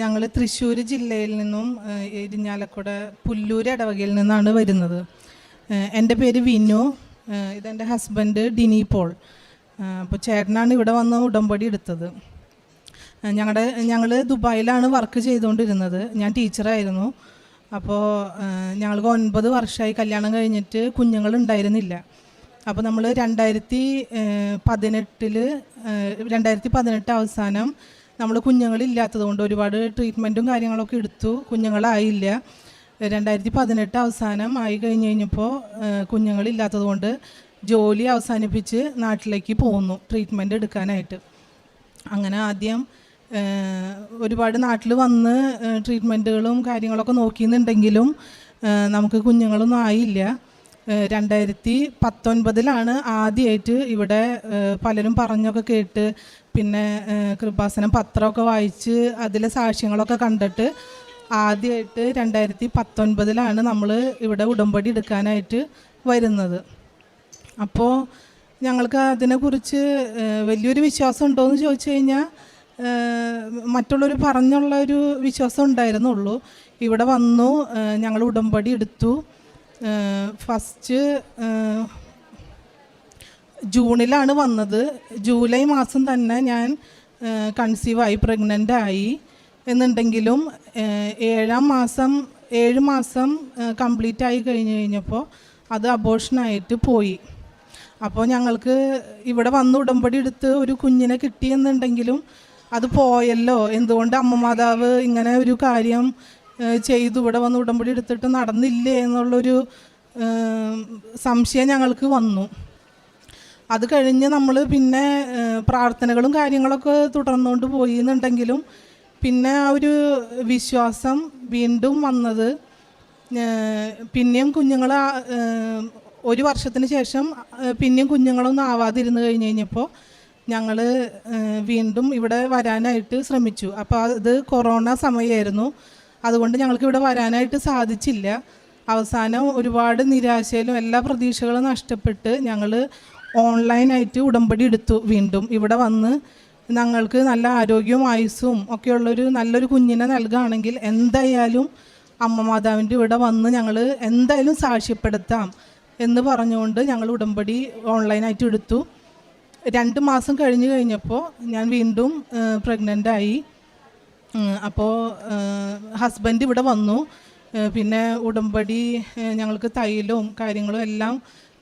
ഞങ്ങൾ തൃശ്ശൂർ ജില്ലയിൽ നിന്നും ഇരിഞ്ഞാലക്കുട പുല്ലൂർ ഇടവകയിൽ നിന്നാണ് വരുന്നത്. എന്റെ പേര് വിനു. ഇതെന്റെ ഹസ്ബൻഡ് ഡിനി പോൾ. അപ്പോൾ ചേട്ടനാണ് ഇവിടെ വന്ന് ഉടമ്പടി എടുത്തത്. ഞങ്ങളുടെ ഞങ്ങൾ ദുബായിലാണ് വർക്ക് ചെയ്തുകൊണ്ടിരുന്നത്. ഞാൻ ടീച്ചറായിരുന്നു. അപ്പോൾ ഞങ്ങൾക്ക് ഒൻപത് വർഷമായി കല്യാണം കഴിഞ്ഞിട്ട് കുഞ്ഞുങ്ങൾ ഉണ്ടായിരുന്നില്ല. അപ്പോൾ നമ്മൾ രണ്ടായിരത്തി പതിനെട്ടിൽ രണ്ടായിരത്തി പതിനെട്ട് അവസാനം നമ്മൾ കുഞ്ഞുങ്ങളില്ലാത്തത് കൊണ്ട് ഒരുപാട് ട്രീറ്റ്മെന്റും കാര്യങ്ങളൊക്കെ എടുത്തു. കുഞ്ഞുങ്ങളായില്ല. രണ്ടായിരത്തി പതിനെട്ട് അവസാനം ആയി കഴിഞ്ഞ് കഴിഞ്ഞപ്പോൾ കുഞ്ഞുങ്ങളില്ലാത്തത് കൊണ്ട് ജോലി അവസാനിപ്പിച്ച് നാട്ടിലേക്ക് പോന്നു ട്രീറ്റ്മെന്റ് എടുക്കാനായിട്ട്. അങ്ങനെ ആദ്യം ഒരുപാട് നാട്ടിൽ വന്ന് ട്രീറ്റ്മെന്റുകളും കാര്യങ്ങളൊക്കെ നോക്കിയെന്നുണ്ടെങ്കിലും നമുക്ക് കുഞ്ഞുങ്ങളൊന്നും ആയില്ല. രണ്ടായിരത്തി പത്തൊൻപതിലാണ് ആദ്യമായിട്ട് ഇവിടെ പലരും പറഞ്ഞൊക്കെ കേട്ട് പിന്നെ കൃപാസനം പത്രമൊക്കെ വായിച്ച് അതിലെ സാക്ഷ്യങ്ങളൊക്കെ കണ്ടിട്ട് ആദ്യമായിട്ട് രണ്ടായിരത്തി പത്തൊൻപതിലാണ് നമ്മൾ ഇവിടെ ഉടമ്പടി എടുക്കാനായിട്ട് വരുന്നത്. അപ്പോൾ ഞങ്ങൾക്ക് അതിനെക്കുറിച്ച് വലിയൊരു വിശ്വാസം ഉണ്ടോ എന്ന് ചോദിച്ചു കഴിഞ്ഞാൽ മറ്റുള്ളവർ പറഞ്ഞുള്ള ഒരു വിശ്വാസം ഉണ്ടായിരുന്നുള്ളൂ. ഇവിടെ വന്നു ഞങ്ങൾ ഉടമ്പടി എടുത്തു. ഫസ്റ്റ് ജൂണിലാണ് വന്നത്. ജൂലൈ മാസം തന്നെ ഞാൻ കൺസീവായി പ്രഗ്നന്റ് ആയി എന്നുണ്ടെങ്കിലും ഏഴാം മാസം ഏഴ് മാസം കംപ്ലീറ്റ് ആയി കഴിഞ്ഞ് കഴിഞ്ഞപ്പോൾ അത് അബോഷനായിട്ട് പോയി. അപ്പോൾ ഞങ്ങൾക്ക് ഇവിടെ വന്ന് ഉടമ്പടി എടുത്ത് ഒരു കുഞ്ഞിനെ കിട്ടിയെന്നുണ്ടെങ്കിലും അത് പോയല്ലോ. എന്തുകൊണ്ട് അമ്മമാതാവ് ഇങ്ങനെ ഒരു കാര്യം ചെയ്തു. ഇവിടെ വന്ന് ഉടമ്പടി എടുത്തിട്ട് നടന്നില്ലേ എന്നുള്ളൊരു സംശയം ഞങ്ങൾക്ക് വന്നു. അത് കഴിഞ്ഞ് നമ്മൾ പിന്നെ പ്രാർത്ഥനകളും കാര്യങ്ങളൊക്കെ തുടർന്നുകൊണ്ട് പോയി എന്നുണ്ടെങ്കിലും പിന്നെ ആ ഒരു വിശ്വാസം വീണ്ടും വന്നത് പിന്നെയും കുഞ്ഞുങ്ങൾ ഒരു വർഷത്തിന് ശേഷം പിന്നെയും കുഞ്ഞുങ്ങളൊന്നും ആവാതിരുന്ന് കഴിഞ്ഞ് കഴിഞ്ഞപ്പോൾ ഞങ്ങൾ വീണ്ടും ഇവിടെ വരാനായിട്ട് ശ്രമിച്ചു. അപ്പോൾ അത് കൊറോണ സമയമായിരുന്നു അതുകൊണ്ട് ഞങ്ങൾക്ക് ഇവിടെ വരാനായിട്ട് സാധിച്ചില്ല. അവസാനം ഒരുപാട് നിരാശയിലും എല്ലാ പ്രതീക്ഷകളും നഷ്ടപ്പെട്ട് ഞങ്ങൾ ഓൺലൈനായിട്ട് ഉടമ്പടി എടുത്തു വീണ്ടും. ഇവിടെ വന്ന് ഞങ്ങൾക്ക് നല്ല ആരോഗ്യവും ആയുസ്സും ഒക്കെയുള്ളൊരു നല്ലൊരു കുഞ്ഞിനെ നൽകുകയാണെങ്കിൽ എന്തായാലും അമ്മ മാതാവിന്റെ ഇവിടെ വന്ന് ഞങ്ങൾ എന്തായാലും സാക്ഷ്യപ്പെടുത്താം എന്ന് പറഞ്ഞുകൊണ്ട് ഞങ്ങൾ ഉടമ്പടി ഓൺലൈനായിട്ട് എടുത്തു. രണ്ട് മാസം കഴിഞ്ഞ് കഴിഞ്ഞപ്പോൾ ഞാൻ വീണ്ടും പ്രഗ്നന്റ് ആയി. അപ്പോൾ ഹസ്ബൻഡ് ഇവിടെ വന്നു. പിന്നെ ഉടമ്പടി ഞങ്ങൾക്ക് തൈലവും കാര്യങ്ങളും എല്ലാം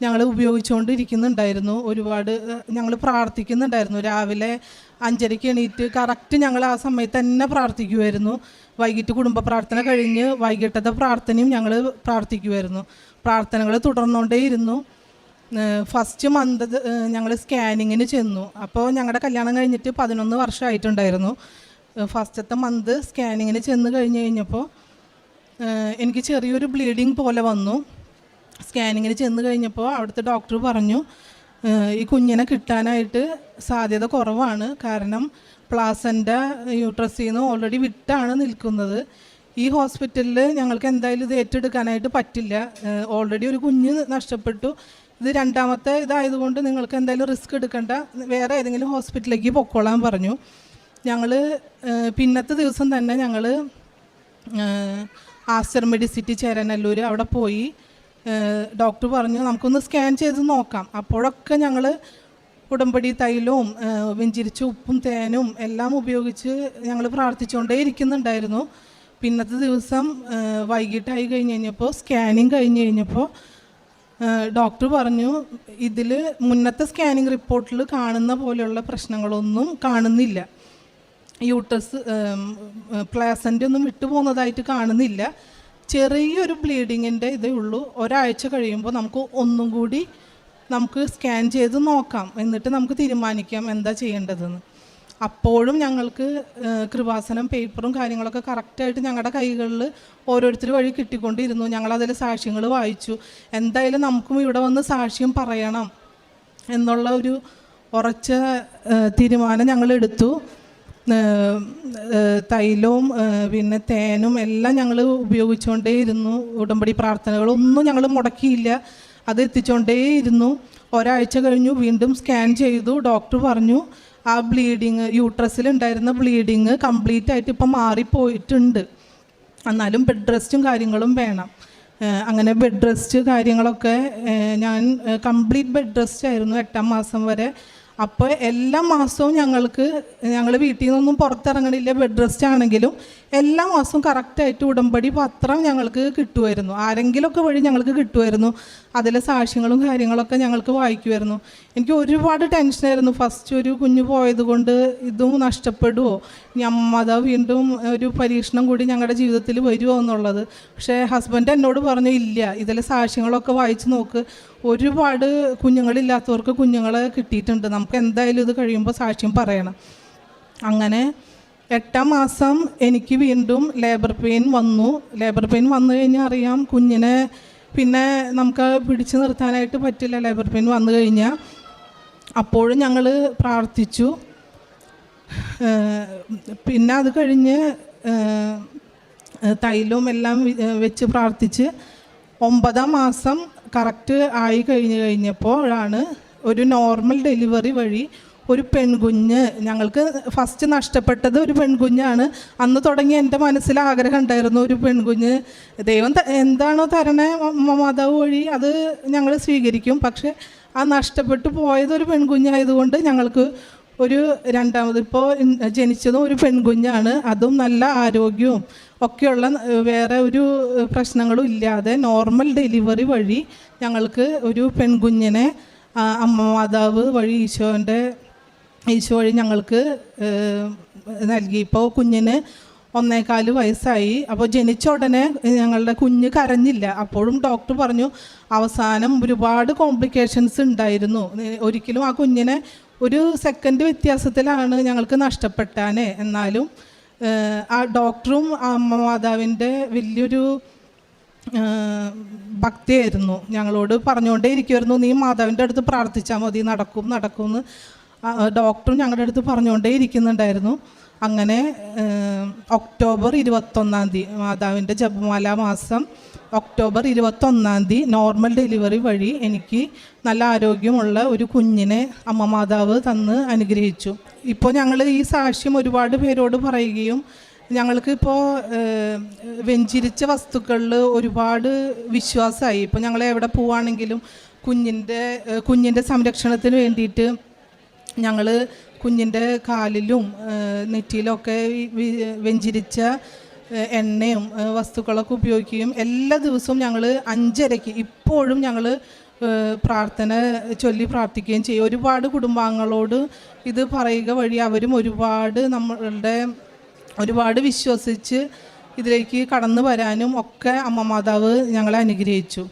ഞങ്ങൾ ഉപയോഗിച്ചുകൊണ്ടിരിക്കുന്നുണ്ടായിരുന്നു ഒരുപാട് ഞങ്ങൾ പ്രാർത്ഥിക്കുന്നുണ്ടായിരുന്നു. രാവിലെ അഞ്ചരയ്ക്ക് എണീറ്റ് കറക്റ്റ് ഞങ്ങൾ ആ സമയത്ത് തന്നെ പ്രാർത്ഥിക്കുമായിരുന്നു വൈകിട്ട് കുടുംബ പ്രാർത്ഥന കഴിഞ്ഞ് വൈകിട്ടത്തെ പ്രാർത്ഥനയും ഞങ്ങൾ പ്രാർത്ഥിക്കുമായിരുന്നു പ്രാർത്ഥനകൾ തുടർന്നുകൊണ്ടേയിരുന്നു ഫസ്റ്റ് മന്ത് ഞങ്ങൾ സ്കാനിങ്ങിന് ചെന്നു. അപ്പോൾ ഞങ്ങളുടെ കല്യാണം കഴിഞ്ഞിട്ട് പതിനൊന്ന് വർഷമായിട്ടുണ്ടായിരുന്നു ഫസ്റ്റത്തെ മന്ത് സ്കാനിങ്ങിന് ചെന്ന് കഴിഞ്ഞ് കഴിഞ്ഞപ്പോൾ എനിക്ക് ചെറിയൊരു ബ്ലീഡിങ് പോലെ വന്നു. സ്കാനിങ്ങിന് ചെന്ന് കഴിഞ്ഞപ്പോൾ അവിടുത്തെ ഡോക്ടർ പറഞ്ഞു ഈ കുഞ്ഞിനെ കിട്ടാനായിട്ട് സാധ്യത കുറവാണ്. കാരണം പ്ലാസന്റ യൂട്രസിൽ നിന്ന് ഓൾറെഡി വിട്ടാണ് നിൽക്കുന്നത്. ഈ ഹോസ്പിറ്റലിൽ ഞങ്ങൾക്ക് എന്തായാലും ഇത് ഏറ്റെടുക്കാനായിട്ട് പറ്റില്ല. ഓൾറെഡി ഒരു കുഞ്ഞ് നഷ്ടപ്പെട്ടു. ഇത് രണ്ടാമത്തെ ഇതായതുകൊണ്ട് നിങ്ങൾക്ക് എന്തായാലും റിസ്ക് എടുക്കേണ്ട. വേറെ ഏതെങ്കിലും ഹോസ്പിറ്റലിലേക്ക് പൊക്കോളാൻ പറഞ്ഞു. ഞങ്ങൾ പിന്നത്തെ ദിവസം തന്നെ ഞങ്ങൾ ആസ്റ്റർ മെഡിസിറ്റി ചേരനല്ലൂർ അവിടെ പോയി. ഡോക്ടർ പറഞ്ഞു നമുക്കൊന്ന് സ്കാൻ ചെയ്ത് നോക്കാം. അപ്പോഴൊക്കെ ഞങ്ങൾ ഉടമ്പടി തൈലവും വെഞ്ചിരിച്ച ഉപ്പും തേനും എല്ലാം ഉപയോഗിച്ച് ഞങ്ങൾ പ്രാർത്ഥിച്ചുകൊണ്ടേ ഇരിക്കുന്നുണ്ടായിരുന്നു. പിന്നത്തെ ദിവസം വൈകിട്ടായി കഴിഞ്ഞ് കഴിഞ്ഞപ്പോൾ സ്കാനിങ് കഴിഞ്ഞ് കഴിഞ്ഞപ്പോൾ ഡോക്ടർ പറഞ്ഞു ഇതിൽ മുന്നത്തെ സ്കാനിങ് റിപ്പോർട്ടിൽ കാണുന്ന പോലെയുള്ള പ്രശ്നങ്ങളൊന്നും കാണുന്നില്ല. യൂട്ടസ് പ്ലാസന്റ് ഒന്നും വിട്ടുപോകുന്നതായിട്ട് കാണുന്നില്ല. ചെറിയൊരു ബ്ലീഡിങ്ങിന്റെ ഇതേ ഉള്ളൂ. ഒരാഴ്ച കഴിയുമ്പോൾ നമുക്ക് ഒന്നും കൂടി നമുക്ക് സ്കാൻ ചെയ്ത് നോക്കാം. എന്നിട്ട് നമുക്ക് തീരുമാനിക്കാം എന്താ ചെയ്യേണ്ടതെന്ന്. അപ്പോഴും ഞങ്ങൾക്ക് കൃപാസനം പേപ്പറും കാര്യങ്ങളൊക്കെ കറക്റ്റായിട്ട് ഞങ്ങളുടെ കൈകളിൽ ഓരോരുത്തർ വഴി കിട്ടിക്കൊണ്ടിരുന്നു. ഞങ്ങളതിൽ സാക്ഷ്യങ്ങൾ വായിച്ചു. എന്തായാലും നമുക്കും ഇവിടെ വന്ന് സാക്ഷ്യം പറയണം എന്നുള്ള ഒരു ഉറച്ച തീരുമാനം ഏഹ്, തൈലവും പിന്നെ തേനും എല്ലാം ഞങ്ങൾ ഉപയോഗിച്ചുകൊണ്ടേയിരുന്നു ഉടമ്പടി പ്രാർത്ഥനകളൊന്നും ഞങ്ങൾ മുടക്കിയില്ല. അത് എത്തിച്ചുകൊണ്ടേയിരുന്നു ഒരാഴ്ച കഴിഞ്ഞു വീണ്ടും സ്കാൻ ചെയ്തു. ഡോക്ടർ പറഞ്ഞു ആ ബ്ലീഡിങ് യൂട്രസിൽ ഉണ്ടായിരുന്ന ബ്ലീഡിങ് കംപ്ലീറ്റ് ആയിട്ട് ഇപ്പം മാറിപ്പോയിട്ടുണ്ട്. എന്നാലും ബെഡ് റെസ്റ്റും കാര്യങ്ങളും വേണം. അങ്ങനെ ബെഡ് റെസ്റ്റ് കാര്യങ്ങളൊക്കെ ഞാൻ കംപ്ലീറ്റ് ബെഡ് റെസ്റ്റ് ആയിരുന്നു എട്ടാം മാസം വരെ. അപ്പോൾ എല്ലാ മാസവും ഞങ്ങൾക്ക് ഞങ്ങൾ വീട്ടിൽ നിന്നൊന്നും പുറത്തിറങ്ങണില്ല ബെഡ് റെസ്റ്റ് ആണെങ്കിലും എല്ലാ മാസവും കറക്റ്റായിട്ട് ഉടമ്പടി പത്രം ഞങ്ങൾക്ക് കിട്ടുമായിരുന്നു. ആരെങ്കിലുമൊക്കെ വഴി ഞങ്ങൾക്ക് കിട്ടുമായിരുന്നു. അതിലെ സാക്ഷ്യങ്ങളും കാര്യങ്ങളൊക്കെ ഞങ്ങൾക്ക് വായിക്കുമായിരുന്നു. എനിക്ക് ഒരുപാട് ടെൻഷനായിരുന്നു ഫസ്റ്റ് ഒരു കുഞ്ഞു പോയതുകൊണ്ട് ഇതും നഷ്ടപ്പെടുമോ ഞമ്മത വീണ്ടും ഒരു പരീക്ഷണം കൂടി ഞങ്ങളുടെ ജീവിതത്തിൽ വരുമോ എന്നുള്ളത്. പക്ഷേ ഹസ്ബൻഡ് എന്നോട് പറഞ്ഞു ഇല്ല ഇതിലെ സാക്ഷ്യങ്ങളൊക്കെ വായിച്ച് നോക്ക്. ഒരുപാട് കുഞ്ഞുങ്ങളില്ലാത്തവർക്ക് കുഞ്ഞുങ്ങളെ കിട്ടിയിട്ടുണ്ട്. നമുക്ക് എന്തായാലും ഇത് കഴിയുമ്പോൾ സാക്ഷ്യം പറയണം. അങ്ങനെ എട്ടാം മാസം എനിക്ക് വീണ്ടും ലേബർ പെയിൻ വന്നു. ലേബർ പെയിൻ വന്നു കഴിഞ്ഞാൽ അറിയാം കുഞ്ഞിനെ പിന്നെ നമുക്ക് പിടിച്ചു നിർത്താനായിട്ട് പറ്റില്ല ലേബർ പെയിൻ വന്നു കഴിഞ്ഞാൽ അപ്പോഴും ഞങ്ങൾ പ്രാർത്ഥിച്ചു. പിന്നെ അത് കഴിഞ്ഞ് തൈലവും എല്ലാം വെച്ച് പ്രാർത്ഥിച്ച് ഒമ്പതാം മാസം കറക്റ്റ് ആയി കഴിഞ്ഞ് കഴിഞ്ഞപ്പോഴാണ് ഒരു നോർമൽ ഡെലിവറി വഴി ഒരു പെൺകുഞ്ഞ് ഞങ്ങൾക്ക് ഫസ്റ്റ് നഷ്ടപ്പെട്ടത് ഒരു പെൺകുഞ്ഞാണ്. അന്ന് തുടങ്ങി എന്റെ മനസ്സിൽ ആഗ്രഹം ഉണ്ടായിരുന്നു ഒരു പെൺകുഞ്ഞ്. ദൈവം എന്താണോ തരണേ മാതാവ് വഴി അത് ഞങ്ങൾ സ്വീകരിക്കും. പക്ഷേ ആ നഷ്ടപ്പെട്ടു പോയത് ഒരു പെൺകുഞ്ഞായതുകൊണ്ട് ഞങ്ങൾക്ക് ഒരു രണ്ടാമത് ഇപ്പോൾ ജനിച്ചതും ഒരു പെൺകുഞ്ഞാണ്. അതും നല്ല ആരോഗ്യവും ഒക്കെയുള്ള വേറെ ഒരു പ്രശ്നങ്ങളും ഇല്ലാതെ നോർമൽ ഡെലിവറി വഴി ഞങ്ങൾക്ക് ഒരു പെൺകുഞ്ഞിനെ അമ്മ മാതാവ് വഴി ഈശോന്റെ ഈശോ വഴി ഞങ്ങൾക്ക് നൽകി. ഇപ്പോൾ കുഞ്ഞിന് ഒന്നേകാൽ വയസ്സായി. അപ്പോൾ ജനിച്ച ഉടനെ ഞങ്ങളുടെ കുഞ്ഞ് കരഞ്ഞില്ല. അപ്പോഴും ഡോക്ടർ പറഞ്ഞു അവസാനം ഒരുപാട് കോംപ്ലിക്കേഷൻസ് ഉണ്ടായിരുന്നു. ഒരിക്കലും ആ കുഞ്ഞിനെ ഒരു സെക്കൻഡ് വ്യത്യാസത്തിലാണ് ഞങ്ങൾക്ക് നഷ്ടപ്പെട്ടാനേ. എന്നാലും ആ ഡോക്ടറും അമ്മ മാതാവിന്റെ വലിയൊരു ഭക്തിയായിരുന്നു. ഞങ്ങളോട് പറഞ്ഞുകൊണ്ടേ ഇരിക്കുമായിരുന്നു നീ മാതാവിന്റെ അടുത്ത് പ്രാർത്ഥിച്ചാൽ മതി. നടക്കും നടക്കും എന്ന് ഡോക്ടറും ഞങ്ങളുടെ അടുത്ത് പറഞ്ഞുകൊണ്ടേ ഇരിക്കുന്നുണ്ടായിരുന്നു. അങ്ങനെ ഒക്ടോബർ ഇരുപത്തൊന്നാം തീയതി മാതാവിന്റെ ജപമാല മാസം ഒക്ടോബർ ഇരുപത്തൊന്നാം തീയതി നോർമൽ ഡെലിവറി വഴി എനിക്ക് നല്ല ആരോഗ്യമുള്ള ഒരു കുഞ്ഞിനെ അമ്മ മാതാവ് തന്ന് അനുഗ്രഹിച്ചു. ഇപ്പോൾ ഞങ്ങൾ ഈ സാക്ഷ്യം ഒരുപാട് പേരോട് പറയുകയും ഞങ്ങൾക്ക് ഇപ്പോൾ വെഞ്ചിരിച്ച വസ്തുക്കളിൽ ഒരുപാട് വിശ്വാസമായി. ഇപ്പോൾ ഞങ്ങൾ എവിടെ പോവുകയാണെങ്കിലും കുഞ്ഞിന്റെ കുഞ്ഞിന്റെ സംരക്ഷണത്തിന് വേണ്ടിയിട്ട് ഞങ്ങൾ കുഞ്ഞിന്റെ കാലിലും നെറ്റിയിലൊക്കെ വെഞ്ചിരിച്ച എണ്ണയും വസ്തുക്കളൊക്കെ ഉപയോഗിക്കുകയും എല്ലാ ദിവസവും ഞങ്ങൾ അഞ്ചരയ്ക്ക് ഇപ്പോഴും ഞങ്ങൾ പ്രാർത്ഥന ചൊല്ലി പ്രാർത്ഥിക്കുകയും ചെയ്യും. ഒരുപാട് കുടുംബാംഗങ്ങളോട് ഇത് പറയുക വഴി അവരും ഒരുപാട് നമ്മളുടെ ഒരുപാട് വിശ്വസിച്ച് ഇതിലേക്ക് കടന്നു വരാനും ഒക്കെ അമ്മ മാതാവ് ഞങ്ങളെ അനുഗ്രഹിച്ചു.